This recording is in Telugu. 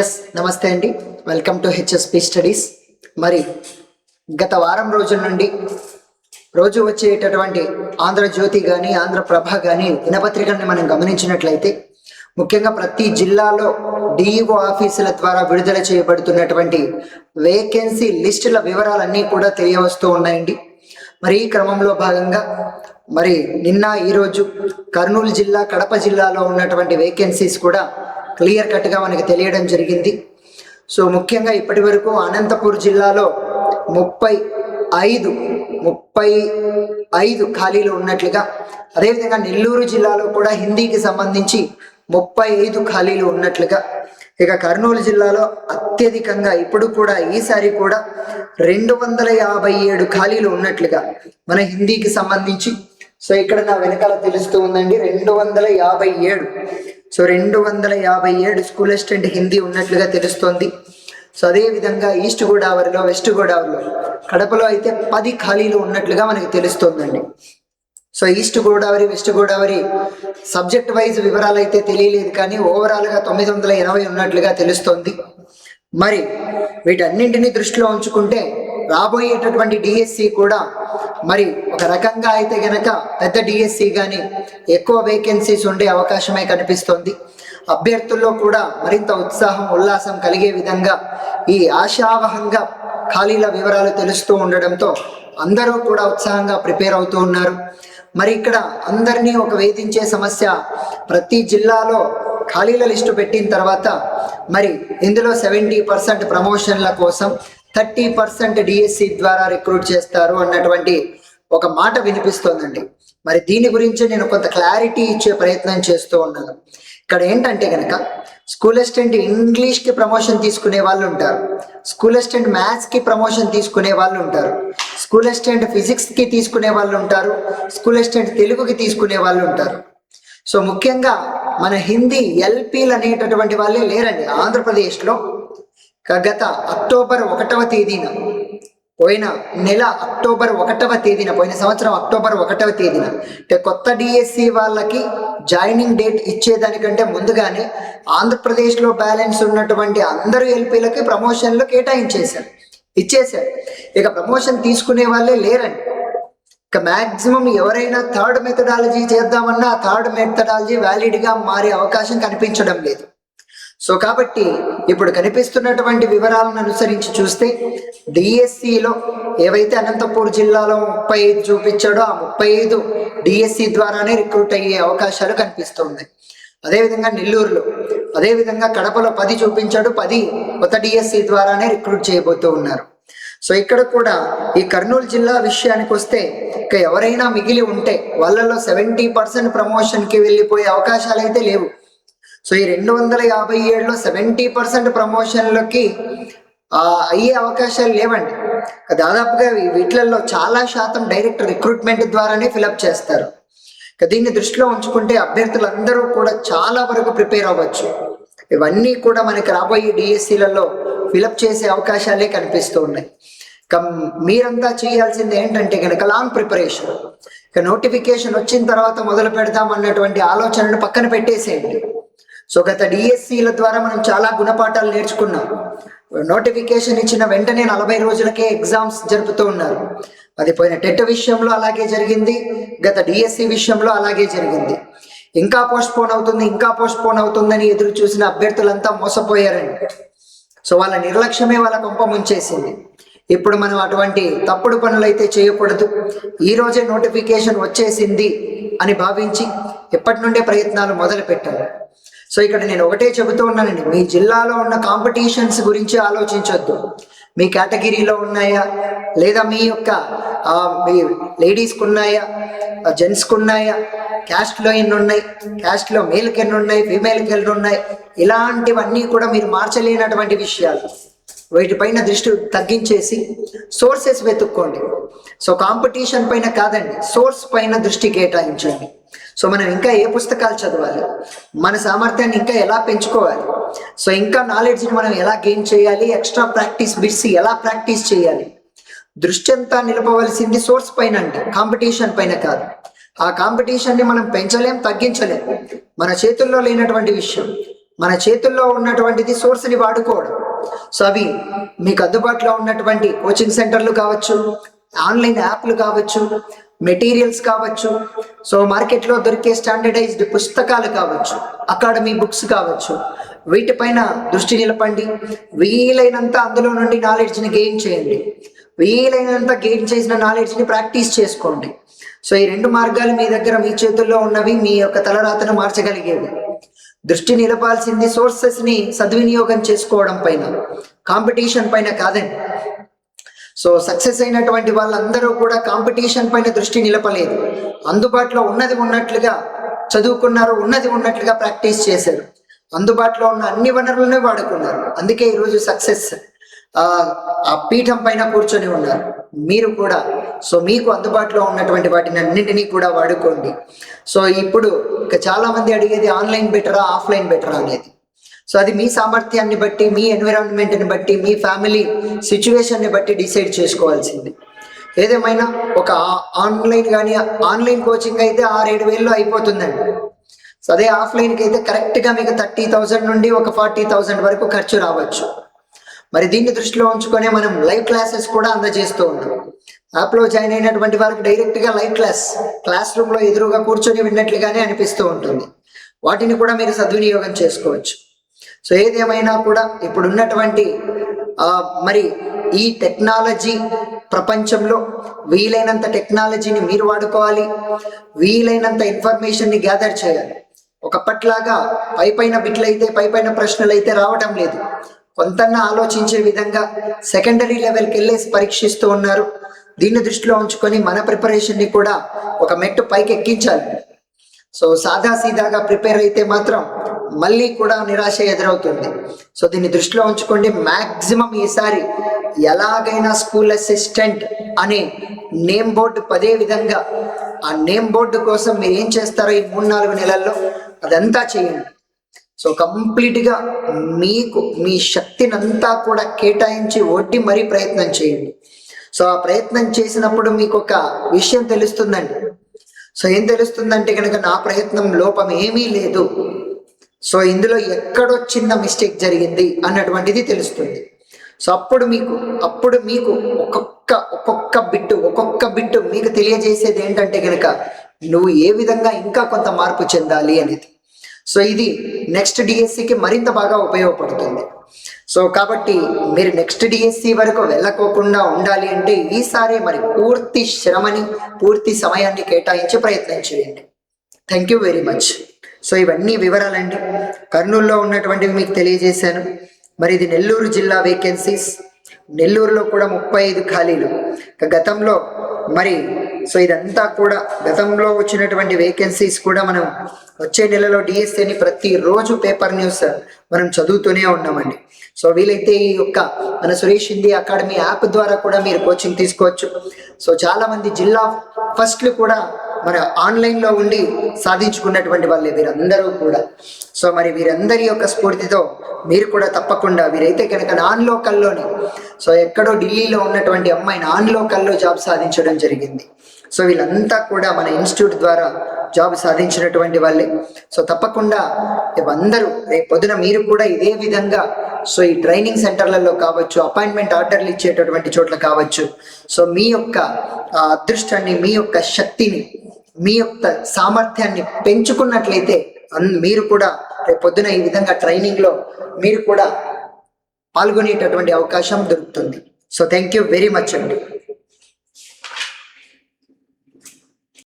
ఎస్ నమస్తే అండి. వెల్కమ్ టు హెచ్ఎస్పి స్టడీస్ మరి గత వారం రోజుల నుండి రోజు వచ్చేటటువంటి ఆంధ్రజ్యోతి కానీ ఆంధ్రప్రభ కానీ దినపత్రికల్ని మనం గమనించినట్లయితే ముఖ్యంగా ప్రతి జిల్లాలో డిఈఓ ఆఫీసుల ద్వారా విడుదల చేయబడుతున్నటువంటి వేకెన్సీ లిస్టుల వివరాలన్నీ కూడా తెలియవస్తూ ఉన్నాయండి. మరి ఈ క్రమంలో భాగంగా మరి నిన్న ఈరోజు కర్నూలు జిల్లా కడప జిల్లాలో ఉన్నటువంటి వేకెన్సీస్ కూడా క్లియర్ కట్గా మనకి తెలియడం జరిగింది. సో ముఖ్యంగా ఇప్పటి వరకు అనంతపూర్ జిల్లాలో ముప్పై ఐదు ముప్పై ఐదు ఖాళీలు ఉన్నట్లుగా అదేవిధంగా నెల్లూరు జిల్లాలో కూడా హిందీకి సంబంధించి ముప్పై ఐదు ఖాళీలు ఉన్నట్లుగా ఇక కర్నూలు జిల్లాలో అత్యధికంగా ఇప్పుడు కూడా ఈసారి కూడా రెండు వందల యాభై ఏడు ఖాళీలు ఉన్నట్లుగా మన హిందీకి సంబంధించి. సో ఇక్కడ నా వెనకాల తెలుస్తూ ఉందండి రెండు వందల యాభై ఏడు. సో రెండు వందల యాభై ఏడు స్కూల్ అసిస్టెంట్ హిందీ ఉన్నట్లుగా తెలుస్తోంది. సో అదేవిధంగా ఈస్ట్ గోదావరిలో వెస్ట్ గోదావరిలో కడపలో అయితే పది ఖాళీలు ఉన్నట్లుగా మనకి తెలుస్తోందండి. So East Godavari West Godavari subject wise వివరాలు అయితే తెలియలేదు కానీ ఓవరాల్గా తొమ్మిది వందల ఎనభై ఉన్నట్లుగా తెలుస్తోంది. మరి వీటన్నింటినీ దృష్టిలో ఉంచుకుంటే రాబోయేటటువంటి డిఎస్సి కూడా మరి ఒక రకంగా అయితే గనక పెద్ద డిఎస్సి కానీ ఎక్కువ వేకెన్సీస్ ఉండే అవకాశమే కనిపిస్తోంది. అభ్యర్థుల్లో కూడా మరింత ఉత్సాహం ఉల్లాసం కలిగే విధంగా ఈ ఆశావహంగా ఖాళీల వివరాలు తెలుస్తూ ఉండడంతో అందరూ కూడా ఉత్సాహంగా ప్రిపేర్ అవుతూ ఉన్నారు. మరి ఇక్కడ అందరినీ ఒక వేధించే సమస్య ప్రతి జిల్లాలో ఖాళీల లిస్టు పెట్టిన తర్వాత మరి ఇందులో సెవెంటీ పర్సెంట్ ప్రమోషన్ల కోసం థర్టీ పర్సెంట్ డిఎస్సి ద్వారా రిక్రూట్ చేస్తారు అన్నటువంటి ఒక మాట వినిపిస్తోందండి. మరి దీని గురించి నేను కొంత క్లారిటీ ఇచ్చే ప్రయత్నం చేస్తూ ఉన్నాను. ఇక్కడ ఏంటంటే కనుక స్కూల్ అసిస్టెంట్ ఇంగ్లీష్కి ప్రమోషన్ తీసుకునే వాళ్ళు ఉంటారు. స్కూల్ అసిస్టెంట్ మ్యాథ్స్కి ప్రమోషన్ తీసుకునే వాళ్ళు ఉంటారు. స్కూల్ అసిస్టెంట్ ఫిజిక్స్కి తీసుకునే వాళ్ళు ఉంటారు. స్కూల్ అసిస్టెంట్ తెలుగుకి తీసుకునే వాళ్ళు ఉంటారు. సో ముఖ్యంగా మన హిందీ ఎల్పీలు అనేటటువంటి వాళ్ళే లేరండి ఆంధ్రప్రదేశ్లో. గత అక్టోబర్ ఒకటవ తేదీన పోయిన నెల అక్టోబర్ ఒకటవ తేదీన పోయిన సంవత్సరం అక్టోబర్ ఒకటవ తేదీన అంటే కొత్త డిఎస్సి వాళ్ళకి జాయినింగ్ డేట్ ఇచ్చేదానికంటే ముందుగానే ఆంధ్రప్రదేశ్లో బ్యాలెన్స్ ఉన్నటువంటి అందరు ఎల్పీలకి ప్రమోషన్లు కేటాయించేశారు. ఇచ్చేశారు. ఇక ప్రమోషన్ తీసుకునే వాళ్ళే లేరండి. ఇక మ్యాక్సిమం ఎవరైనా థర్డ్ మెథడాలజీ చేద్దామన్నా థర్డ్ మెథడాలజీ వ్యాలిడ్గా మారే అవకాశం కనిపించడం లేదు. సో కాబట్టి ఇప్పుడు కనిపిస్తున్నటువంటి వివరాలను అనుసరించి చూస్తే డిఎస్సిలో ఏవైతే అనంతపూర్ జిల్లాలో ముప్పై ఐదు చూపించాడో ఆ ముప్పై ఐదు డిఎస్సి ద్వారానే రిక్రూట్ అయ్యే అవకాశాలు కనిపిస్తుంది. అదేవిధంగా నెల్లూరులో అదేవిధంగా కడపలో పది చూపించాడు పది కొత్త డిఎస్సి ద్వారానే రిక్రూట్ చేయబోతూ ఉన్నారు. సో ఇక్కడ కూడా ఈ కర్నూలు జిల్లా విషయానికి వస్తే ఇక ఎవరైనా మిగిలి ఉంటే వాళ్ళలో సెవెంటీ పర్సెంట్ ప్రమోషన్కి వెళ్ళిపోయే అవకాశాలు అయితే లేవు. సో ఈ రెండు వందల యాభై ఏడులో సెవెంటీ పర్సెంట్ ప్రమోషన్లకి అయ్యే అవకాశాలు లేవండి. దాదాపుగా వీటిలలో చాలా శాతం డైరెక్ట్ రిక్రూట్మెంట్ ద్వారానే ఫిలప్ చేస్తారు. దీన్ని దృష్టిలో ఉంచుకుంటే అభ్యర్థులందరూ కూడా చాలా వరకు ప్రిపేర్ అవ్వచ్చు. ఇవన్నీ కూడా మనకి రాబోయే డిఎస్సీలలో ఫిలప్ చేసే అవకాశాలే కనిపిస్తూ ఉన్నాయి. మీరంతా చేయాల్సింది ఏంటంటే కనుక లాంగ్ ప్రిపరేషన్ ఇక నోటిఫికేషన్ వచ్చిన తర్వాత మొదలు పెడదాం అన్నటువంటి ఆలోచనను పక్కన పెట్టేసేయండి. సో గత డిఎస్సిల ద్వారా మనం చాలా గుణపాఠాలు నేర్చుకున్నాం. నోటిఫికేషన్ ఇచ్చిన వెంటనే నలభై రోజులకే ఎగ్జామ్స్ జరుపుతూ ఉన్నారు. అది పోయిన టెట్ విషయంలో అలాగే జరిగింది గత డిఎస్సి విషయంలో అలాగే జరిగింది. ఇంకా పోస్ట్పోన్ అవుతుంది ఇంకా పోస్ట్పోన్ అవుతుందని ఎదురు చూసిన అభ్యర్థులంతా మోసపోయారండి. సో వాళ్ళ నిర్లక్ష్యమే వాళ్ళ కొంప ముంచేసింది. ఇప్పుడు మనం అటువంటి తప్పుడు పనులు అయితే చేయకూడదు. ఈ రోజే నోటిఫికేషన్ వచ్చేసింది అని భావించి ఎప్పటి నుండే ప్రయత్నాలు మొదలు పెట్టాలి సో ఇక్కడ నేను ఒకటే చెబుతూ ఉన్నానండి మీ జిల్లాలో ఉన్న కాంపిటీషన్స్ గురించి ఆలోచించొద్దు. మీ కేటగిరీలో ఉన్నాయా? లేదా మీ యొక్క మీ లేడీస్కి ఉన్నాయా జెంట్స్కి ఉన్నాయా క్యాస్ట్లో ఎన్ని ఉన్నాయి క్యాస్ట్లో మేల్కి ఎన్ని ఉన్నాయి ఫీమేల్కి ఎన్ని ఉన్నాయి ఇలాంటివన్నీ కూడా మీరు మార్చలేనటువంటి విషయాలు. వీటిపైన దృష్టి తగ్గించేసి సోర్సెస్ వెతుక్కోండి. సో కాంపిటీషన్ పైన కాదండి సోర్స్ పైన దృష్టి కేటాయించండి. సో మనం ఇంకా ఏ పుస్తకాలు చదవాలి మన సామర్థ్యాన్ని ఇంకా ఎలా పెంచుకోవాలి సో ఇంకా నాలెడ్జ్ని మనం ఎలా గెయిన్ చేయాలి ఎక్స్ట్రా ప్రాక్టీస్ బిట్స్ ఎలా ప్రాక్టీస్ చేయాలి దృష్టి అంతా నిలపవలసింది సోర్స్ పైన అండి కాంపిటీషన్ పైన కాదు. ఆ కాంపిటీషన్ని మనం పెంచలేం తగ్గించలేం. మన చేతుల్లో లేనటువంటి విషయం మన చేతుల్లో ఉన్నటువంటిది సోర్స్ని వాడుకోవడం. సో అవి మీకు అందుబాటులో ఉన్నటువంటి కోచింగ్ సెంటర్లు కావచ్చు ఆన్లైన్ యాప్లు కావచ్చు మెటీరియల్స్ కావచ్చు సో మార్కెట్లో దొరికే స్టాండర్డైజ్డ్ పుస్తకాలు కావచ్చు అకాడమీ బుక్స్ కావచ్చు వీటిపైన దృష్టి నిలపండి. వీలైనంత అందులో నుండి నాలెడ్జ్ని గెయిన్ చేయండి. వీలైనంత గెయిన్ చేసిన నాలెడ్జ్ని ప్రాక్టీస్ చేసుకోండి. సో ఈ రెండు మార్గాలు మీ దగ్గర మీ చేతుల్లో ఉన్నవి మీ యొక్క తలరాతను మార్చగలిగేవి. దృష్టి నిలపాల్సింది సోర్సెస్ని సద్వినియోగం చేసుకోవడం పైన కాంపిటీషన్ పైన కాదండి. సో సక్సెస్ అయినటువంటి వాళ్ళందరూ కూడా కాంపిటీషన్ పైన దృష్టి నిలపలేదు. అందుబాటులో ఉన్నది ఉన్నట్లుగా చదువుకున్నారు ఉన్నది ఉన్నట్లుగా ప్రాక్టీస్ చేశారు. అందుబాటులో ఉన్న అన్ని వనరులను వాడుకున్నారు. అందుకే ఈరోజు సక్సెస్ ఆ ఆ పీఠం పైన కూర్చొని ఉన్నారు. మీరు కూడా సో మీకు అందుబాటులో ఉన్నటువంటి వాటిని అన్నింటినీ కూడా వాడుకోండి. సో ఇప్పుడు ఇక చాలా మంది అడిగేది ఆన్లైన్ బెటరా ఆఫ్లైన్ బెటరా అనేది. సో అది మీ సామర్థ్యాన్ని బట్టి మీ ఎన్విరాన్మెంట్ని బట్టి మీ ఫ్యామిలీ సిచ్యువేషన్ని బట్టి డిసైడ్ చేసుకోవాల్సింది. ఏదేమైనా ఒక ఆన్లైన్ కానీ ఆన్లైన్ కోచింగ్ అయితే ఆరేడు వేల్లో అయిపోతుందండి. సో అదే ఆఫ్లైన్కి అయితే కరెక్ట్గా మీకు థర్టీ థౌజండ్ నుండి ఒక ఫార్టీ థౌజండ్ వరకు ఖర్చు రావచ్చు. మరి దీన్ని దృష్టిలో ఉంచుకొని మనం లైవ్ క్లాసెస్ కూడా అందజేస్తూ ఉంటాం. యాప్లో జాయిన్ అయినటువంటి వారికి డైరెక్ట్గా లైవ్ క్లాస్ క్లాస్ రూమ్లో ఎదురుగా కూర్చొని విన్నట్లుగానే అనిపిస్తూ ఉంటుంది. వాటిని కూడా మీరు సద్వినియోగం చేసుకోవచ్చు. సో ఏదేమైనా కూడా ఇప్పుడున్నటువంటి మరి ఈ టెక్నాలజీ ప్రపంచంలో వీలైనంత టెక్నాలజీని మీరు వాడుకోవాలి. వీలైనంత ఇన్ఫర్మేషన్ని గ్యాదర్ చేయాలి. ఒకప్పట్లాగా పై పైన బిట్లు అయితే పై పైన ప్రశ్నలు అయితే రావటం లేదు. కొంతన్నా ఆలోచించే విధంగా సెకండరీ లెవెల్కి వెళ్ళేసి పరీక్షిస్తూ ఉన్నారు. దీన్ని దృష్టిలో ఉంచుకొని మన ప్రిపరేషన్ని కూడా ఒక మెట్టు పైకి ఎక్కించాలి. సో సాదా సీదాగా ప్రిపేర్ అయితే మాత్రం మళ్ళీ కూడా నిరాశ ఎదురవుతుంది. సో దీన్ని దృష్టిలో ఉంచుకోండి. మ్యాక్సిమం ఈసారి ఎలాగైనా స్కూల్ అసిస్టెంట్ అనే నేమ్ బోర్డు పదే విధంగా ఆ నేమ్ బోర్డు కోసం మీరు ఏం చేస్తారో ఈ మూడు నాలుగు నెలల్లో అదంతా చేయండి. సో కంప్లీట్గా మీకు మీ శక్తినంతా కూడా కేటాయించి ఒట్టి మరీ ప్రయత్నం చేయండి. సో ఆ ప్రయత్నం చేసినప్పుడు మీకు ఒక విషయం తెలుస్తుందండి. సో ఏం తెలుస్తుందంటే కనుక నా ప్రయత్నం లోపం ఏమీ లేదు. సో ఇందులో ఎక్కడో చిన్న మిస్టేక్ జరిగింది అన్నటువంటిది తెలుస్తుంది. సో అప్పుడు మీకు అప్పుడు మీకు ఒక్కొక్క ఒక్కొక్క బిట్టు ఒక్కొక్క బిట్టు మీకు తెలియజేసేది ఏంటంటే కనుక నువ్వు ఏ విధంగా ఇంకా కొంత మార్పు చెందాలి అనేది. సో ఇది నెక్స్ట్ డిఎస్సికి మరింత బాగా ఉపయోగపడుతుంది. సో కాబట్టి మీరు నెక్స్ట్ డిఎస్సి వరకు వెళ్ళకోకుండా ఉండాలి అంటే ఈసారి మరి పూర్తి శ్రమని పూర్తి సమయాన్ని కేటాయించి ప్రయత్నం చేయండి. Thank you very much so ఇవన్నీ వివరాలండి. కర్నూలులో ఉన్నటువంటివి మీకు తెలియజేశాను. మరి ఇది నెల్లూరు జిల్లా వేకెన్సీస్ నెల్లూరులో కూడా ముప్పై ఐదు ఖాళీలు. గతంలో మరి సో ఇదంతా కూడా గతంలో వచ్చినటువంటి వేకెన్సీస్ కూడా మనం వచ్చే నెలలో డిఎస్ఏని ప్రతిరోజు పేపర్ న్యూస్ మనం చదువుతూనే ఉన్నామండి. సో వీలైతే ఈ యొక్క మన సురేష్ హిందీ అకాడమీ యాప్ ద్వారా కూడా మీరు కోచింగ్ తీసుకోవచ్చు. సో చాలా మంది జిల్లా ఫస్ట్లు కూడా మరి ఆన్లైన్లో ఉండి సాధించుకున్నటువంటి వాళ్ళే వీరందరూ కూడా. సో మరి వీరందరి యొక్క స్ఫూర్తితో మీరు కూడా తప్పకుండా వీరైతే కనుక నాన్ లోకల్లోనే సో ఎక్కడో ఢిల్లీలో ఉన్నటువంటి అమ్మాయి నాన్ లోకల్లో జాబ్ సాధించడం జరిగింది. సో వీళ్ళంతా కూడా మన ఇన్స్టిట్యూట్ ద్వారా జాబ్ సాధించినటువంటి వాళ్ళే. సో తప్పకుండా అందరూ రేపు పొద్దున మీరు కూడా ఇదే విధంగా సో ఈ ట్రైనింగ్ సెంటర్లలో కావచ్చు అపాయింట్మెంట్ ఆర్డర్లు ఇచ్చేటటువంటి చోట్ల కావచ్చు. సో మీ యొక్క అదృష్టాన్ని మీ యొక్క శక్తిని మీ యొక్క సామర్థ్యాన్ని పెంచుకున్నట్లయితే మీరు కూడా రేపు పొద్దున ఈ విధంగా ట్రైనింగ్లో మీరు కూడా పాల్గొనేటటువంటి అవకాశం దొరుకుతుంది. So thank you very much అండి.